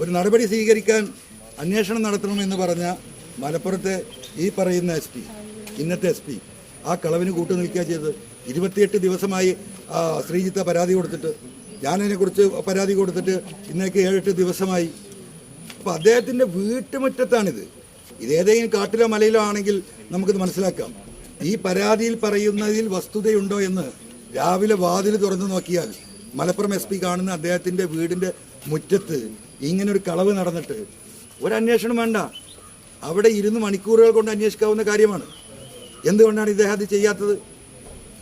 ഒരു നടപടി സ്വീകരിക്കാൻ അന്വേഷണം നടത്തണമെന്ന് പറഞ്ഞ മലപ്പുറത്തെ ഈ പറയുന്ന എസ് പി ഇന്നത്തെ എസ് പി ആ കളവിന് കൂട്ടു നിൽക്കുക ചെയ്തത്. ഇരുപത്തിയെട്ട് ദിവസമായി ശ്രീജിത്ത പരാതി കൊടുത്തിട്ട് ഞാനതിനെക്കുറിച്ച് പരാതി കൊടുത്തിട്ട് ഇന്നേക്ക് ഏഴെട്ട് ദിവസമായി. അപ്പോൾ അദ്ദേഹത്തിന്റെ വീട്ടുമുറ്റത്താണിത്. ഇതേതെങ്കിലും കാട്ടിലോ മലയിലോ ആണെങ്കിൽ നമുക്കിത് മനസ്സിലാക്കാം. ഈ പരാതിയിൽ പറയുന്നതിൽ വസ്തുതയുണ്ടോ എന്ന് രാവിലെ വാതിൽ തുറന്നു നോക്കിയാൽ മലപ്പുറം എസ് കാണുന്ന അദ്ദേഹത്തിന്റെ വീടിന്റെ മുറ്റത്ത് ഇങ്ങനൊരു കളവ് നടന്നിട്ട് ഒരു അന്വേഷണം വേണ്ട അവിടെ ഇരുന്ന് മണിക്കൂറുകൾ കൊണ്ട് അന്വേഷിക്കാവുന്ന കാര്യമാണ് എന്തുകൊണ്ടാണ് ഇദ്ദേഹം അത് ചെയ്യാത്തത്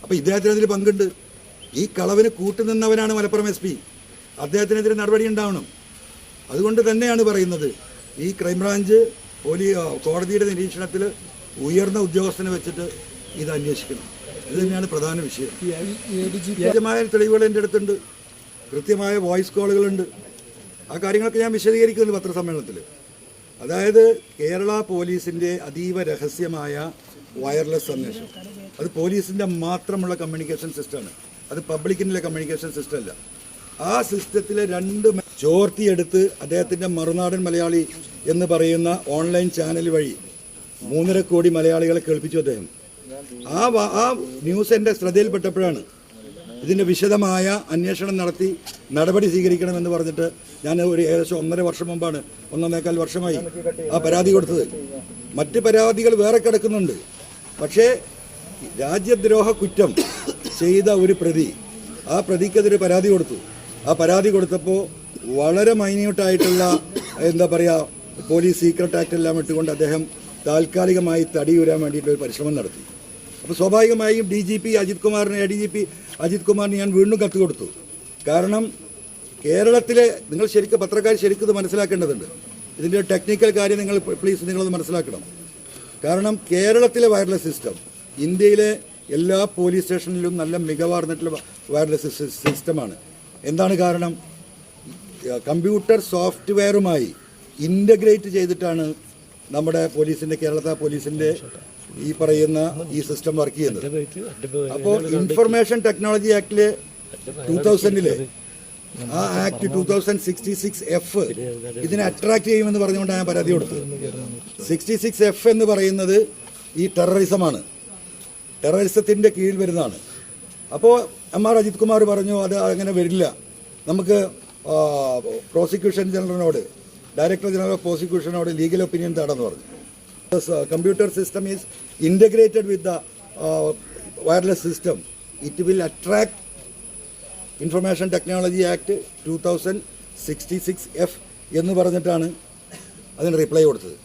അപ്പോൾ ഇദ്ദേഹത്തിന് അതിൽ പങ്കുണ്ട് ഈ കളവിന് കൂട്ടുനിന്നവനാണ് മലപ്പുറം എസ് പി അദ്ദേഹത്തിനെതിരെ നടപടി ഉണ്ടാവണം അതുകൊണ്ട് തന്നെയാണ് പറയുന്നത് ഈ ക്രൈംബ്രാഞ്ച് പോലീ കോടതിയുടെ നിരീക്ഷണത്തിൽ ഉയർന്ന ഉദ്യോഗസ്ഥനെ വെച്ചിട്ട് ഇത് അന്വേഷിക്കണം ഇത് തന്നെയാണ് പ്രധാന വിഷയം കൃത്യമായ തെളിവുകൾ എന്റെ അടുത്തുണ്ട് കൃത്യമായ വോയിസ് കോളുകളുണ്ട് ആ കാര്യങ്ങളൊക്കെ ഞാൻ വിശദീകരിക്കുന്നുണ്ട് പത്രസമ്മേളനത്തിൽ. അതായത് കേരള പോലീസിന്റെ അതീവ രഹസ്യമായ വയർലെസ് സന്ദേശം അത് പോലീസിന്റെ മാത്രമുള്ള കമ്മ്യൂണിക്കേഷൻ സിസ്റ്റമാണ് അത് പബ്ലിക്കിന്റെ കമ്മ്യൂണിക്കേഷൻ സിസ്റ്റം അല്ല. ആ സിസ്റ്റത്തിലെ രണ്ട് ചോർത്തിയെടുത്ത് അദ്ദേഹത്തിന്റെ മറുനാടൻ മലയാളി എന്ന് പറയുന്ന ഓൺലൈൻ ചാനൽ വഴി മൂന്നര കോടി മലയാളികളെ കേൾപ്പിച്ചു അദ്ദേഹം. ആ ആ ന്യൂസ് എന്റെ ശ്രദ്ധയിൽപ്പെട്ടപ്പോഴാണ് ഇതിന്റെ വിശദമായ അന്വേഷണം നടത്തി നടപടി സ്വീകരിക്കണമെന്ന് പറഞ്ഞിട്ട് ഞാൻ ഒരു ഏകദേശം ഒന്നര വർഷം മുമ്പാണ് ഒന്നൊന്നേക്കാൽ വർഷമായി ആ പരാതി കൊടുത്തത്. മറ്റ് പരാതികൾ വേറെ കിടക്കുന്നുണ്ട്. പക്ഷേ രാജ്യദ്രോഹ കുറ്റം ചെയ്ത ഒരു പ്രതി ആ പ്രതിക്കെതിരെ പരാതി കൊടുത്തു. ആ പരാതി കൊടുത്തപ്പോൾ വളരെ മൈന്യൂട്ടായിട്ടുള്ള എന്താ പറയുക പോലീസ് സീക്രട്ട് ആക്ട് എല്ലാം ഇട്ടുകൊണ്ട് അദ്ദേഹം താൽക്കാലികമായി തടിയുരാൻ വേണ്ടിയിട്ടൊരു പരിശ്രമം നടത്തി. അപ്പോൾ സ്വാഭാവികമായും ഡി ജി പി അജിത് കുമാറിന് A D G P Ajith കുമാറിന് ഞാൻ വീണ്ടും കത്ത് കൊടുത്തു. കാരണം കേരളത്തിലെ നിങ്ങൾ ശരിക്കും പത്രക്കാർ ശരിക്കും ഇത് മനസ്സിലാക്കേണ്ടതുണ്ട്. ഇതിന്റെ ടെക്നിക്കൽ കാര്യം നിങ്ങൾ പ്ലീസ് നിങ്ങളത് മനസ്സിലാക്കണം. കാരണം കേരളത്തിലെ വയർലെസ് സിസ്റ്റം ഇന്ത്യയിലെ എല്ലാ പോലീസ് സ്റ്റേഷനിലും നല്ല മികവാർന്നിട്ടുള്ള വയർലെസ് സിസ് സിസ്റ്റമാണ് എന്താണ് കാരണം? കമ്പ്യൂട്ടർ സോഫ്റ്റ്വെയറുമായി ഇന്റഗ്രേറ്റ് ചെയ്തിട്ടാണ് നമ്മുടെ പോലീസിന്റെ കേരളത്തെ പോലീസിന്റെ ഈ പറയുന്ന ഈ സിസ്റ്റം വർക്ക് ചെയ്യുന്നത്. അപ്പോൾ ഇൻഫർമേഷൻ ടെക്നോളജി ആക്ടിലെ ടൂ തൗസൻഡിലെ ആ act two thousand sixty six F ഇതിനെ അട്രാക്ട് ചെയ്യുമെന്ന് പറഞ്ഞുകൊണ്ടാണ് ഞാൻ പരാതി കൊടുത്തത്. സിക്സ്റ്റി സിക്സ് എഫ് എന്ന് പറയുന്നത് ഈ ടെററിസമാണ് ടെററിസത്തിന്റെ കീഴിൽ വരുന്നതാണ്. അപ്പോൾ എം ആർ അജിത് കുമാർ പറഞ്ഞു അത് അങ്ങനെ വരില്ല. നമുക്ക് പ്രോസിക്യൂഷൻ ജനറലിനോട് ഡയറക്ടർ ജനറൽ ഓഫ് പ്രോസിക്യൂഷനോട് ലീഗൽ ഒപ്പീനിയൻ തേടാന്ന് പറഞ്ഞു. Computer system is integrated with the wireless system it will attract information technology act two thousand sixty six F എന്ന് പറഞ്ഞിട്ടാണ് അതിന് റിപ്ലൈ കൊടുത്തത്.